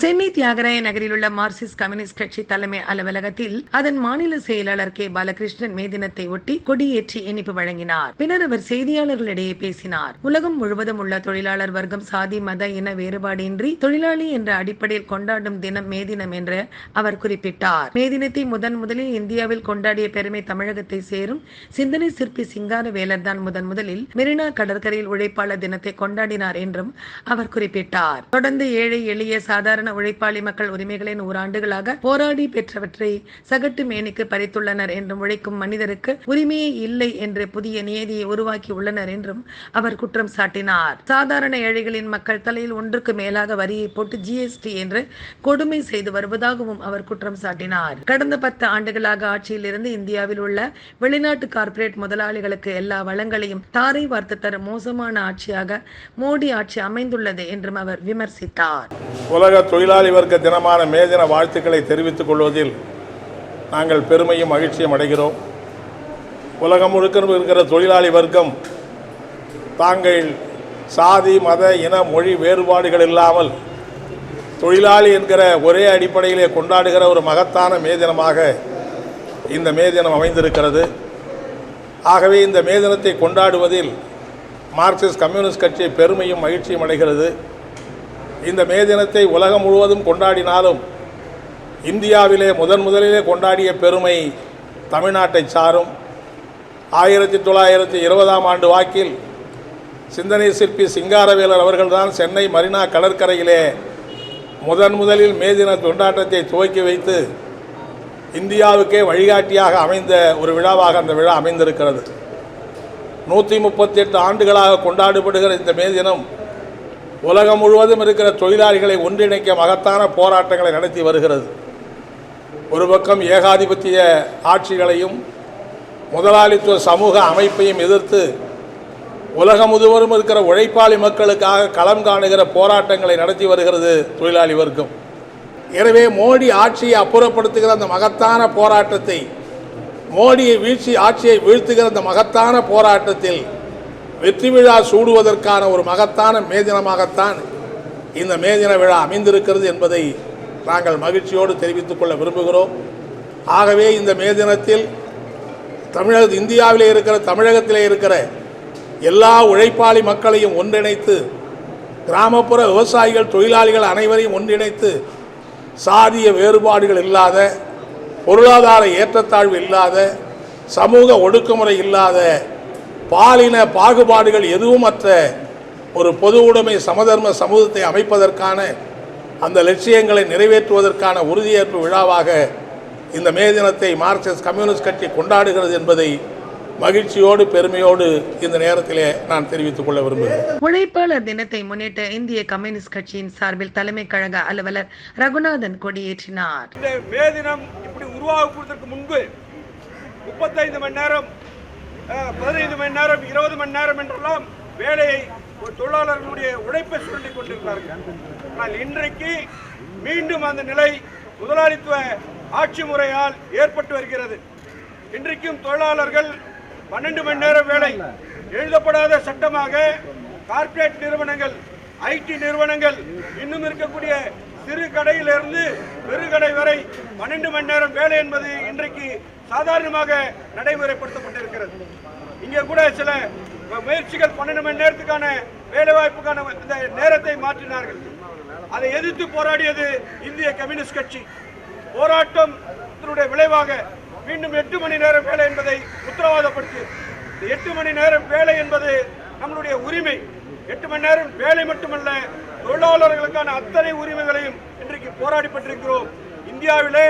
சென்னை தியாகராய நகரில் உள்ள Marxist communist கட்சி தலைமை அலுவலகத்தில் அதன் மாநில செயலாளர் கே. பாலகிருஷ்ணன் மே தினத்தை ஒட்டி கொடியேற்றி இனிப்பு வழங்கினார். பின்னர் அவர் செய்தியாளர்களிடையே பேசினார். உலகம் முழுவதும் உள்ள தொழிலாளர் வர்க்கம் சாதி மத இன வேறுபாடின்றி தொழிலாளி என்ற அடிப்படையில் கொண்டாடும் தினம் மே தினம் என்று அவர் குறிப்பிட்டார். மே தினத்தை முதன் முதலில் இந்தியாவில் கொண்டாடிய பெருமை தமிழகத்தை சேரும் சிந்தனை சிற்பி சிங்காரவேலர் தான் முதன் முதலில் மெரினா கடற்கரையில் உழைப்பாளர் தினத்தை கொண்டாடினார் என்றும் அவர் குறிப்பிட்டார். தொடர்ந்து ஏழை எளிய சாதாரண சாதாரண உழைப்பாளி மக்கள் உரிமைகளை நூறாண்டுகளாக போராடி பெற்றவற்றை சகட்டு மேனிக்கு பறித்துள்ளனர் என்றும் உழைக்கும் மனிதருக்கு உரிமையே இல்லை என்று புதிய நியதியை உருவாக்கி உள்ளனர் என்றும் அவர் குற்றம் சாட்டினார். சாதாரண ஏழைகளின் மக்கள் தலையில் ஒன்றுக்கு மேலாக வரியை போட்டு ஜிஎஸ்டி என்று கொடுமை செய்து வருவதாகவும் அவர் குற்றம் சாட்டினார். கடந்த பத்து ஆண்டுகளாக ஆட்சியில் இருந்து இந்தியாவில் உள்ள வெளிநாட்டு கார்ப்பரேட் முதலாளிகளுக்கு எல்லா வளங்களையும் தாரை வார்த்து தரும் மோசமான ஆட்சியாக மோடி ஆட்சி அமைந்துள்ளது என்றும் அவர் விமர்சித்தார். உலக தொழிலாளி வர்க்க தினமான மே தின வாழ்த்துக்களை தெரிவித்துக் கொள்வதில் நாங்கள் பெருமையும் மகிழ்ச்சியும் அடைகிறோம். உலகம் முழுக்க இருக்கிற தொழிலாளி வர்க்கம் தாங்கள் சாதி மத இன மொழி வேறுபாடுகள் இல்லாமல் தொழிலாளி என்கிற ஒரே அடிப்படையிலே கொண்டாடுகிற ஒரு மகத்தான மே தினமாக இந்த மே தினம் அமைந்திருக்கிறது. ஆகவே இந்த மே தினத்தை கொண்டாடுவதில் மார்க்சிஸ்ட் கம்யூனிஸ்ட் கட்சி பெருமையும் மகிழ்ச்சியும் அடைகிறது. இந்த மே தினத்தை உலகம் முழுவதும் கொண்டாடினாலும் இந்தியாவிலே முதன் முதலிலே கொண்டாடிய பெருமை தமிழ்நாட்டை சாரும். ஆயிரத்தி தொள்ளாயிரத்தி இருபதாம் ஆண்டு வாக்கில் சிந்தனை சிற்பி சிங்காரவேலர் அவர்கள்தான் சென்னை மரினா கடற்கரையிலே முதன் முதலில் மே தின கொண்டாட்டத்தை துவக்கி வைத்து இந்தியாவுக்கே வழிகாட்டியாக அமைந்த ஒரு விழாவாக அந்த விழா அமைந்திருக்கிறது. நூற்றி முப்பத்தி எட்டு ஆண்டுகளாக கொண்டாடப்படுகிற இந்த மே தினம் உலகம் முழுவதும் இருக்கிற தொழிலாளிகளை ஒன்றிணைக்க மகத்தான போராட்டங்களை நடத்தி வருகிறது. ஒரு பக்கம் ஏகாதிபத்திய ஆட்சிகளையும் முதலாளித்துவ சமூக அமைப்பையும் எதிர்த்து உலகம் முழுவதும் இருக்கிற உழைப்பாளி மக்களுக்காக களம் காணுகிற போராட்டங்களை நடத்தி வருகிறது தொழிலாளி வர்க்கம். எனவே மோடி ஆட்சியை அப்புறப்படுத்துகிற அந்த மகத்தான போராட்டத்தை மோடியை வீழ்ச்சி ஆட்சியை வீழ்த்துகிற அந்த மகத்தான போராட்டத்தில் வெற்றி விழா சூடுவதற்கான ஒரு மகத்தான மேதினமாகத்தான் இந்த மேதின விழா அமைந்திருக்கிறது என்பதை நாங்கள் மகிழ்ச்சியோடு தெரிவித்துக் கொள்ள விரும்புகிறோம். ஆகவே இந்த மே தினத்தில் தமிழக இந்தியாவிலே இருக்கிற தமிழகத்திலே இருக்கிற எல்லா உழைப்பாளி மக்களையும் ஒன்றிணைத்து கிராமப்புற விவசாயிகள் தொழிலாளிகள் அனைவரையும் ஒன்றிணைத்து சாதிய வேறுபாடுகள் இல்லாத பொருளாதார ஏற்றத்தாழ்வு இல்லாத சமூக ஒடுக்குமுறை இல்லாத பாலின பாகுபாடுகள் எதுவுமற்ற ஒரு பொது உடைமை சமதர்ம சமூகத்தை அமைப்பதற்கான அந்த லட்சியங்களை நிறைவேற்றுவதற்கான உறுதியேற்பு விழாவாக இந்த மே தினத்தை மார்க்சிஸ்ட் கம்யூனிஸ்ட் கட்சி கொண்டாடுகிறது என்பதை மகிழ்ச்சியோடு பெருமையோடு இந்த நேரத்திலே நான் தெரிவித்துக் கொள்ள விரும்புகிறேன். உழைப்பாளர் தினத்தை முன்னிட்டு இந்திய கம்யூனிஸ்ட் கட்சியின் சார்பில் தலைமை கழக அலுவலர் ரகுநாதன் கொடியேற்றினார். இந்த மே தினம் இப்படி உருவாகுவதற்கு முன்பு முப்பத்தைந்து மணி நேரம் பதினைந்து மணி நேரம் இருபது மணி நேரம் என்றெல்லாம் வேலையை ஒரு தொழிலாளர்களுடைய உழைப்பை சுரண்டி கொண்டிருக்கிறார்கள். ஆனால் இன்றைக்கு மீண்டும் அந்த நிலை முதலாளித்துவ ஆட்சி முறையால் ஏற்பட்டு வருகிறது. இன்றைக்கும் தொழிலாளர்கள் பன்னெண்டு மணி நேரம் வேலை எழுதப்படாத சட்டமாக கார்ப்பரேட் நிறுவனங்கள் ஐடி நிறுவனங்கள் இன்னும் இருக்கக்கூடிய சிறு கடையிலிருந்து பெருகடை வரை பன்னெண்டு மணி நேரம் வேலை என்பது இன்றைக்கு சாதாரணமாக நடைமுறைப்படுத்தப்பட்டிருக்கிறது. இங்கே கூட சில முயற்சிகள் பன்னெண்டு மணி நேரத்துக்கான வேலைவாய்ப்புக்கான இந்த நேரத்தை மாற்றினார்கள். அதை எதிர்த்து போராடியது இந்திய கம்யூனிஸ்ட் கட்சி. போராட்டம் இதனுடைய விளைவாக மீண்டும் எட்டு மணி நேரம் வேலை என்பதை உத்தரவாதப்படுத்தியது எட்டு மணி நேரம் வேலை என்பது நம்மளுடைய உரிமை. எட்டு மணி நேரம் வேலை மட்டுமல்ல தொழிலாளர்களுக்கான அத்தனை உரிமைகளையும் இன்றைக்கு போராடிப்பட்டிருக்கிறோம் இந்தியாவிலே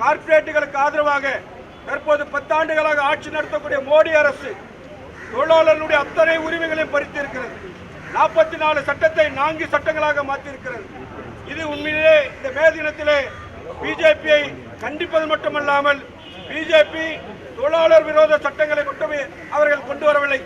கார்ப்பரேட்டுகளுக்கு ஆதரவாக தற்போது பத்தாண்டுகளாக ஆட்சி நடத்தக்கூடிய மோடி அரசு தொழிலாளர்களுடைய அத்தனை உரிமைகளையும் பறித்திருக்கிறது. நாற்பத்தி நாலு சட்டத்தை நான்கு சட்டங்களாக மாற்றியிருக்கிறது. இது உண்மையிலே இந்த மே தினத்திலே பிஜேபியை கண்டிப்பது மட்டுமல்லாமல் பிஜேபி தொழிலாளர் விரோத சட்டங்களை மட்டுமே அவர்கள் கொண்டு வரவில்லை.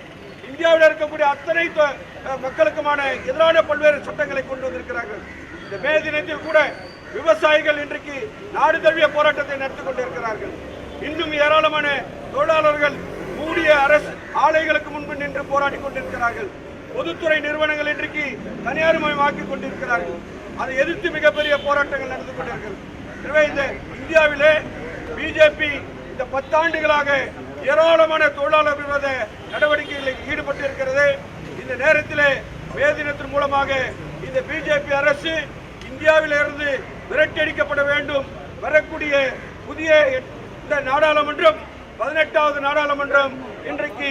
இந்தியாவில் இருக்கக்கூடிய அத்தனை தொ- மக்களுக்குமான எதிரான பல்வேறு சட்டங்களை கொண்டு வந்திருக்கிறார்கள். இந்த மே தினத்தில் கூட விவசாயிகள் இன்றைக்கு நாடு தழுவிய போராட்டத்தை நடத்தி கொண்டிருக்கிறார்கள். இன்னும் ஏராளமான தொழிலாளர்கள் மூடிய அரசு ஆலைகளுக்கு முன்பு நின்று போராடி கொண்டிருக்கிறார்கள். பொதுத்துறை நிறுவனங்கள் இன்றைக்கு தனியார்மயமாக்கி கொண்டிருக்கிறார்கள். அதை எதிர்த்து மிகப்பெரிய போராட்டங்கள் நடந்து கொண்டிருக்கிறது. எனவே இந்த இந்தியாவிலே பிஜேபி இந்த பத்தாண்டுகளாக ஏராளமான தொழிலாளர் விரோத நடவடிக்கைகளில் ஈடுபட்டு இருக்கிறது இந்த நேரத்திலே மே தினத்தின் மூலமாக இந்த பிஜேபி அரசு இந்தியாவிலிருந்து விரட்டடிக்கப்பட வேண்டும். வரக்கூடிய புதிய இந்த நாடாளுமன்றம் பதினெட்டாவது நாடாளுமன்றம் இன்றைக்கு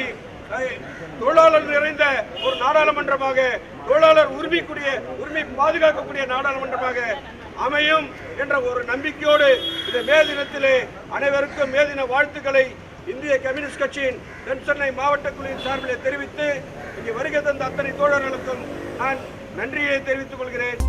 தொழிலாளர் நிறைந்த ஒரு நாடாளுமன்றமாக தொழிலாளர் உரிமைக்குரிய உரிமை பாதுகாக்கக்கூடிய நாடாளுமன்றமாக அமையும் என்ற ஒரு நம்பிக்கையோடு இந்த மே தினத்திலே அனைவருக்கும் மே தின வாழ்த்துக்களை இந்திய கம்யூனிஸ்ட் கட்சியின் தென் சென்னை மாவட்ட குழுவின் சார்பில் தெரிவித்து இங்கே வருகை தந்த அத்தனை தோழர்களுக்கும் நான் நன்றியை தெரிவித்துக் கொள்கிறேன்.